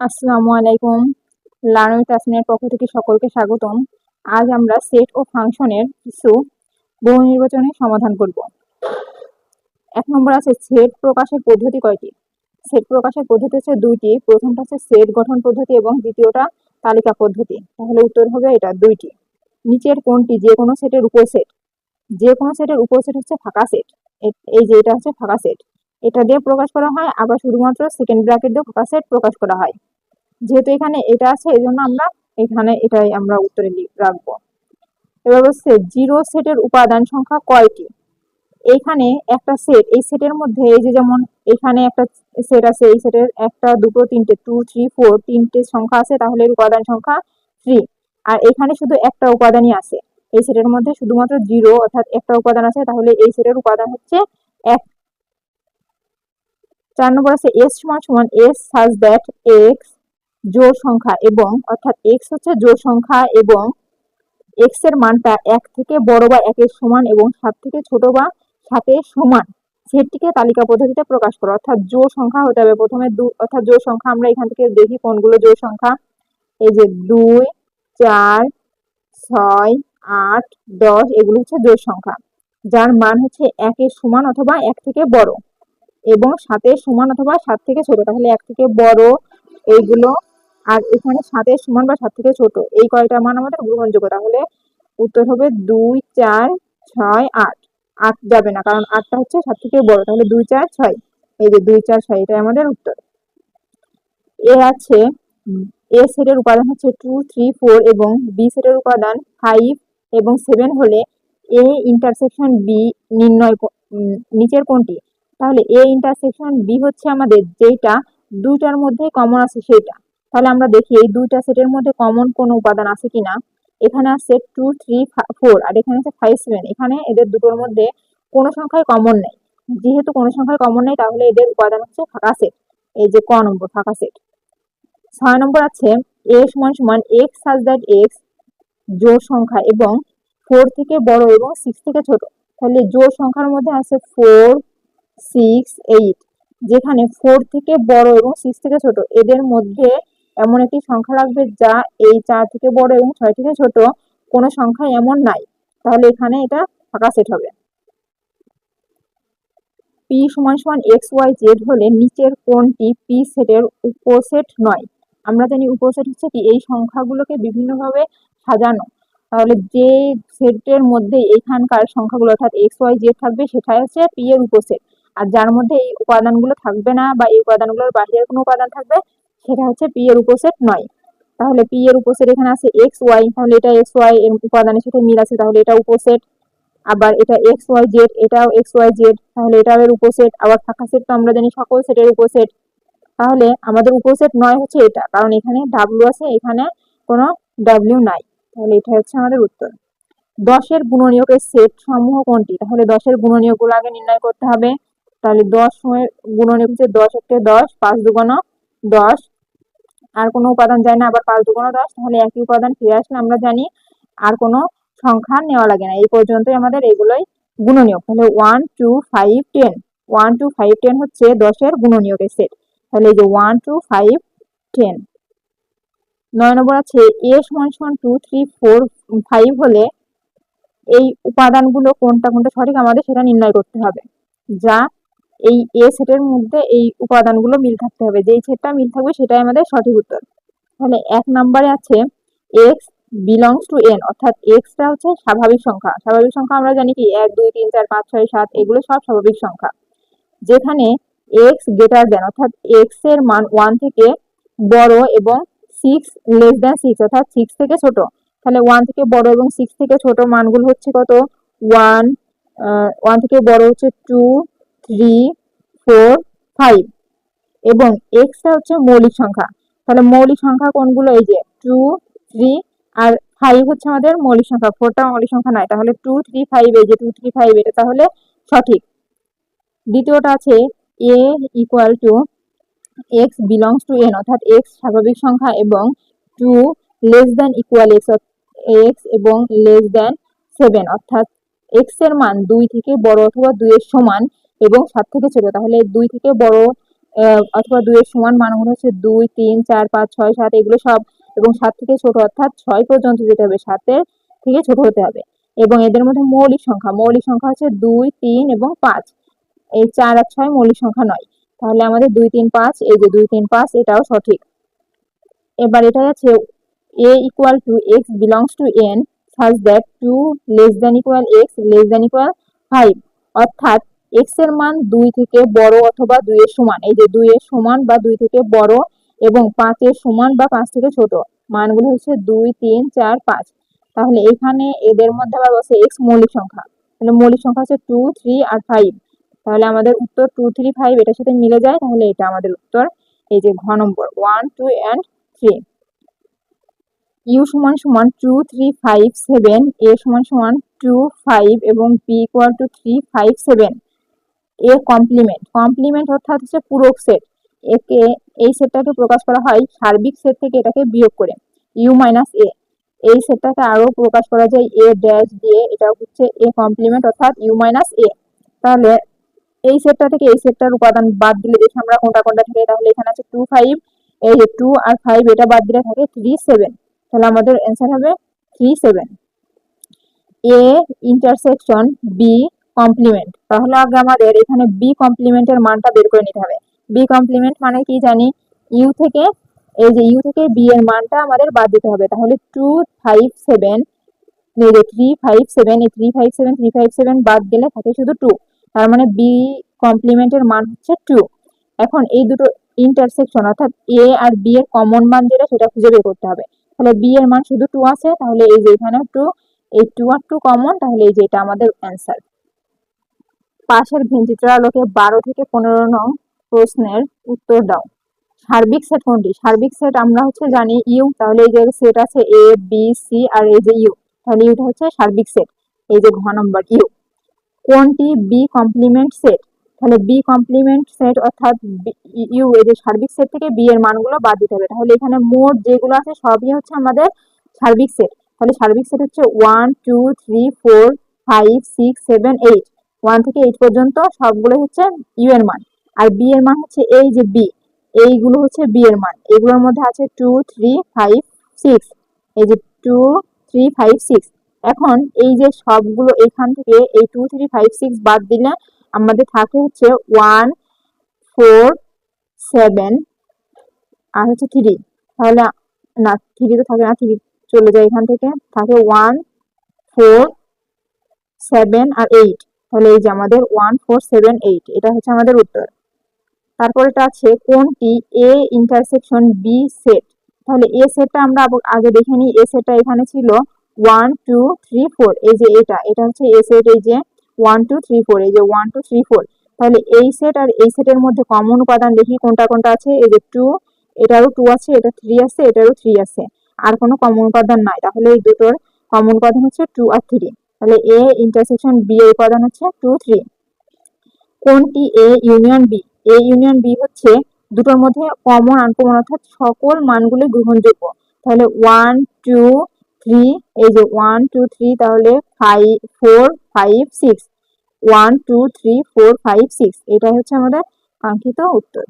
আসসালামু আলাইকুম। লার্নিং তাসমিনের পক্ষ থেকে সকলকে স্বাগতম। আজ আমরা সেট ও ফাংশনের কিছু বহু নির্বাচনের সমাধান করব। এক নম্বর আছে সেট প্রকাশের পদ্ধতি কয়টি? সেট প্রকাশের পদ্ধতি হচ্ছে দুইটি। প্রথমটা হচ্ছে সেট গঠন পদ্ধতি এবং দ্বিতীয়টা তালিকা পদ্ধতি। তাহলে উত্তর হবে এটা দুইটি। নিচের কোনটি? যে কোনো সেটের উপসেট যে কোনো সেটের উপসেট হচ্ছে ফাঁকা সেট। এই যে এটা হচ্ছে ফাঁকা সেট। এটা দিয়ে প্রকাশ করা হয়, আবার শুধুমাত্র সেকেন্ড ব্র্যাকেট দিয়ে ফাঁকা সেট প্রকাশ করা হয়। যেহেতু এখানে এটা আছে এই জন্য আমরা এখানে এটাই আমরা উত্তরে রাখব। এবার হচ্ছে জিরো সেটের উপাদান সংখ্যা কয়টি? এইখানে একটা সেট, এই সেটের মধ্যে এই যে যেমন এখানে একটা সেট আছে, এই সেটের একটা, দুটো, তিনটে, টু, থ্রি, ফোর, তিনটে সংখ্যা আছে, তাহলে উপাদান সংখ্যা থ্রি। আর এখানে শুধু একটা উপাদানই আছে। এই সেটের মধ্যে শুধুমাত্র জিরো, অর্থাৎ একটা উপাদান আছে, তাহলে এই সেটের উপাদান হচ্ছে এক। চার নম্বর আছে, এস সমান সমান এস সাজ দ্যাট এক্স জোড় সংখ্যা এবং, অর্থাৎ এক্স হচ্ছে জোড় সংখ্যা এবং এক্সের মানটা এক থেকে বড় বা একের সমান এবং সাত থেকে ছোট বা সাতের সমান। সেটটিকে তালিকা পদ্ধতিতে প্রকাশ করো। অর্থাৎ জোড় সংখ্যা হতে হবে প্রথমে দু, অর্থাৎ জোড় সংখ্যা আমরা এখান থেকে দেখি কোনগুলো জোড় সংখ্যা। এই যে দুই, চার, ছয়, আট, দশ, এগুলো হচ্ছে জোড় সংখ্যা। যার মান হচ্ছে একের সমান অথবা এক থেকে বড় এবং সাতের সমান অথবা সাত থেকে ছোট। তাহলে এক থেকে বড়, এইগুলো আর এখানে সাতের সমান বা সাত থেকে ছোট, এই কয়টা মান আমাদের গ্রহণযোগ্য? তাহলে উত্তর হবে দুই, চার, ছয়, আট। আট যাবে না, কারণ আটটা হচ্ছে সাত থেকে বড়, তাহলে দুই, চার, ছয়। এই যে দুই, চার, ছয়, এটাই আমাদের উত্তর। এ আছে এ সেটের উপাদান হচ্ছে টু থ্রি ফোর এবং বি সেটের উপাদান ফাইভ এবং সেভেন হলে এ ইন্টারসেকশন বি নির্ণয় নিচের কোনটি? তাহলে এ ইন্টারসেকশন বি হচ্ছে আমাদের যেটা দুইটার মধ্যে কমন আছে সেটা তাহলে আমরা দেখি এই দুইটা সেটের মধ্যে কমন কোনো উপাদান আছে কিনা। এখানে আছে টু থ্রি ফোর আর এখানে আছে ফাইভ সেভেন এখানে এদের দুটোর মধ্যে কোনো সংখ্যায় কমন নেই। যেহেতু কোনো সংখ্যায় কমন নেই, তাহলে এদের উপাদান হচ্ছে ফাঁকা সেট এই যে ক নম্বর, ফাঁকা সেট ছয় নম্বর আছে এ সমান সমান এক্স সাজ দ্যাট এক্স জোর সংখ্যা এবং ফোর থেকে বড় এবং সিক্স থেকে ছোট। তাহলে জোর সংখ্যার মধ্যে আছে ফোর সিক্স এইট যেখানে ফোর থেকে বড় এবং সিক্স থেকে ছোট, এদের মধ্যে এমন একটি সংখ্যা রাখবে যা এই চার থেকে বড় এবং ছয় থেকে ছোট কোনো সংখ্যা এমন নাই। তাহলে এখানে এটা ফাঁকা সেট হবে। পি সমান সমান এক্স, ওয়াই, জেড হলে নিচের কোনটি পি সেটের উপসেট নয়। আমরা জানি উপসেট হচ্ছে কি? এই সংখ্যাগুলোকে বিভিন্নভাবে সাজানো। তাহলে যে সেটের মধ্যে এখানকার সংখ্যাগুলো অর্থাৎ এক্স, ওয়াই, জেড থাকবে, সেটাই হচ্ছে পি এর উপসেট। আর যার মধ্যে এই উপাদানগুলো থাকবে না বা এই উপাদানগুলোর বাহিরের কোনো উপাদান থাকবে সেটা হচ্ছে পি এর উপসেট নয়। তাহলে পি এর উপসেট এখানে আছে এক্স ওয়াই তাহলে এটা এক্স ওয়াই এর উপাদানের সাথে মিল আছে, তাহলে এটা উপসেট আবার এটা এক্স ওয়াই জেড এটাও এক্স ওয়াই জেড তাহলে এটাও এর উপসেট আবার ফাঁকা সেট তো আমরা জানি সকল সেটের উপসেট তাহলে আমাদের উপসেট নয় হচ্ছে এটা, কারণ এখানে ডাব্লিউ আছে, এখানে কোনো ডাব্লিউ নাই। তাহলে এটা হচ্ছে আমাদের উত্তর। দশের গুণনীয়কের সেট সমূহ কোনটি? তাহলে দশের গুণনীয়কগুলো আগে নির্ণয় করতে হবে। তাহলে দশ গুণনীয়ক হচ্ছে দশ একটা দশ, পাঁচ দুগুণ দশ আর কোনো উপাদান যায় না, আবার পাঁচ দুগুণ দশ তাহলে একই উপাদান ফিরে আসলে আমরা জানি আর কোনো সংখ্যা নেওয়া লাগে না। এই পর্যন্তই আমাদের এগুলোই গুণনীয়ক। তাহলে one two five ten one two five ten হচ্ছে দশের গুণনীয়কের সেট তাহলে এই যে ওয়ান টু ফাইভ টেন নয় নম্বর আছে এ সমান সমান টু থ্রি ফোর ফাইভ হলে এই উপাদানগুলো কোনটা কোনটা সঠিক আমাদের সেটা নির্ণয় করতে হবে। যা এই এ সেটের মধ্যে এই উপাদানগুলো মিল থাকতে হবে। যেই সেটটা মিল থাকবে সেটাই আমাদের সঠিক উত্তর। তাহলে এক নম্বরে আছে এক্স বিলংস টু এন অর্থাৎ এক্সটা হচ্ছে স্বাভাবিক সংখ্যা। স্বাভাবিক সংখ্যা আমরা জানি কি? এক, দুই, তিন, চার, পাঁচ, ছয়, সাত, এগুলো সব স্বাভাবিক সংখ্যা। যেখানে এক্স গ্রেটার দেন অর্থাৎ এক্সের মান ওয়ান থেকে বড় এবং সিক্স লেস দেন সিক্স অর্থাৎ সিক্স থেকে ছোট। তাহলে ওয়ান থেকে বড় এবং সিক্স থেকে ছোট মানগুলো হচ্ছে কত? ওয়ান ওয়ান থেকে বড় হচ্ছে টু থ্রি ফোর ফাইভ এবং এক্সটা হচ্ছে মৌলিক সংখ্যা। তাহলে মৌলিক সংখ্যা কোনগুলো? এই যে টু থ্রি আর ফাইভ হচ্ছে আমাদের মৌলিক সংখ্যা। ফোরটা মৌলিক সংখ্যা নয়। তাহলে টু থ্রি ফাইভ এই যে টু থ্রি ফাইভ এটা তাহলে সঠিক। দ্বিতীয়টা আছে A equal to X belongs to N অর্থাৎ এক্স স্বাভাবিক সংখ্যা এবং two less than equal X X এবং লেস দেন সেভেন অর্থাৎ এক্সের মান দুই থেকে বড় অথবা দুইয়ের সমান এবং সাত থেকে ছোট। তাহলে দুই থেকে বড় অথবা দুইয়ের সমান মানগুলো হচ্ছে দুই, তিন, চার, পাঁচ, ছয়, সাত, এগুলো সব এবং সাত থেকে ছোট অর্থাৎ ছয় পর্যন্ত যেতে হবে। সাতের থেকে ছোট হতে হবে। এবং এদের মধ্যে মৌলিক সংখ্যা মৌলিক সংখ্যা হচ্ছে দুই, তিন এবং পাঁচ। এই চার আর ছয় মৌলিক সংখ্যা নয়। তাহলে আমাদের দুই, তিন, পাঁচ, এই যে দুই, তিন, পাঁচ, এটাও সঠিক। এবার এটা আছে A equal to X belongs to N such that 2 less than equal x less than equal 5 অর্থাৎ x এর মান 2 থেকে বড় অথবা 2 এর সমান। এই যে 2 এর সমান বা 2 থেকে বড় এবং 5 এর সমান বা 5 থেকে ছোট, মানগুলো হচ্ছে 2 3 4 5 তাহলে এখানে এদের মধ্যে আবার বসে x মৌলিক সংখ্যা। তাহলে মৌলিক সংখ্যা হচ্ছে 2 3 আর 5 তাহলে আমাদের উত্তর 2 3 5 এটার সাথে মিলে যায়, তাহলে এটা আমাদের উত্তর এই যে ঘ নম্বর 1 2 এন্ড 3 ইউ সমান সমান two three five seven A সমান সমান টু ফাইভ এবং B equal to three five seven A complement complement অর্থাৎ হচ্ছে পূরক সেট একে, এই সেটটাকে প্রকাশ করা হয় সার্বিক সেট থেকে এটাকে বিয়োগ করে। ইউ মাইনাস এ এই সেটটাকে আরও প্রকাশ করা যায় এ ড্যাশ দিয়ে। এটা হচ্ছে এ কমপ্লিমেন্ট অর্থাৎ ইউ মাইনাস এ তাহলে এই সেটটা থেকে এই সেটটার উপাদান বাদ দিলে দেখি আমরা কোনটা কোনটা থাকে। তাহলে এখানে আছে টু ফাইভ এই যে টু আর ফাইভ এটা বাদ দিলে থাকে থ্রি সেভেন তাহলে আমাদের অ্যান্সার হবে three seven A intersection B complement তাহলে আগে আমাদের এখানে বি কমপ্লিমেন্টের মানটা বের করে নিতে হবে। বি কমপ্লিমেন্ট মানে কি জানি? ইউ থেকে, এই যে ইউ থেকে বি এর মানটা আমাদের বাদ দিতে হবে। তাহলে টু ফাইভ সেভেন যে থ্রি ফাইভ সেভেন এই three five seven three five seven বাদ গেলে থাকে শুধু টু তার মানে বি কমপ্লিমেন্টের মান হচ্ছে টু এখন এই দুটো ইন্টারসেকশন অর্থাৎ এ আর বি এর কমন মান যেটা, সেটা খুঁজে বের করতে হবে। তাহলে বি এর মান শুধু টু আছে, তাহলে এই যে এখানে টু এই টু আর টু কমন তাহলে এই যে এটা আমাদের অ্যান্সার পাশের ভিনচিত্র আলোকে বারো থেকে পনেরো নং প্রশ্নের উত্তর দাও। সার্বিক সেট কোনটি? সার্বিক সেট আমরা হচ্ছে জানি ইউ, তাহলে এই যে সেট আছে এ, বি, সি আর এই যে ইউ, তাহলে ইউটা হচ্ছে সার্বিক সেট, এই যে ঘ নম্বর ইউ। কোনটি? বি কমপ্লিমেন্ট সেট, তাহলে বি কমপ্লিমেন্ট সেট অর্থাৎ ইউ, এই যে সার্বিক সেট থেকে বি এর মানগুলো বাদ দিতে হবে। তাহলে এখানে মোট যেগুলো আছে সবই হচ্ছে আমাদের সার্বিক সেট, তাহলে সার্বিক সেট হচ্ছে one, two, three, four, five, six, seven, eight. One থেকে এইট পর্যন্ত সবগুলো হচ্ছে ইউ এর মান। আর বি এর মান হচ্ছে এই যে বি এইগুলো হচ্ছে বি এর মান। এগুলোর মধ্যে আছে টু থ্রি ফাইভ সিক্স এই যে টু থ্রি ফাইভ সিক্স এখন এই যে সবগুলো এখান থেকে এই টু থ্রি ফাইভ সিক্স বাদ দিলে আমাদের থাকে হচ্ছে ওয়ান ফোর সেভেন আর হচ্ছে থ্রি তাহলে না থ্রি তো থাকে না থ্রি চলে যায় এখান থেকে। থাকে ওয়ান ফোর সেভেন আর এইট তাহলে এই যে আমাদের ওয়ান ফোর সেভেন এইট এটা হচ্ছে আমাদের উত্তর। তারপরেটা আছে কোনটি? এ ইন্টারসেকশন বি সেট তাহলে এ সেটটা আমরা আগে দেখে নিই। এ সেটটা এখানে ছিল ওয়ান টু থ্রি ফোর এই যে এটা এটা হচ্ছে এ সেট এই যে ওয়ান টু থ্রি ফোর এই যে ওয়ান টু থ্রি ফোর তাহলে এই সেট আর এই সেটের মধ্যে কমন উপাদান দেখি, কোনটা কোনটা আছে? এই যে টু এটারও টু আছে, এটা থ্রি আছে, এটারও থ্রি আছে। আর কোনো কমন উপাদান নাই। তাহলে এই দুটোর কমন উপাদান হচ্ছে টু আর থ্রি তাহলে এ ইন্টারসেকশন বি এর উপাদান হচ্ছে টু থ্রি কোনটি A union B A union B হচ্ছে দুটোর মধ্যে কমন আনকমন অর্থাৎ সকল মানগুলো গ্রহণযোগ্য। তাহলে ওয়ান টু থ্রি এই যে ওয়ান টু থ্রি তাহলে five four five six one two three four five six এটাই হচ্ছে আমাদের কাঙ্ক্ষিত উত্তর।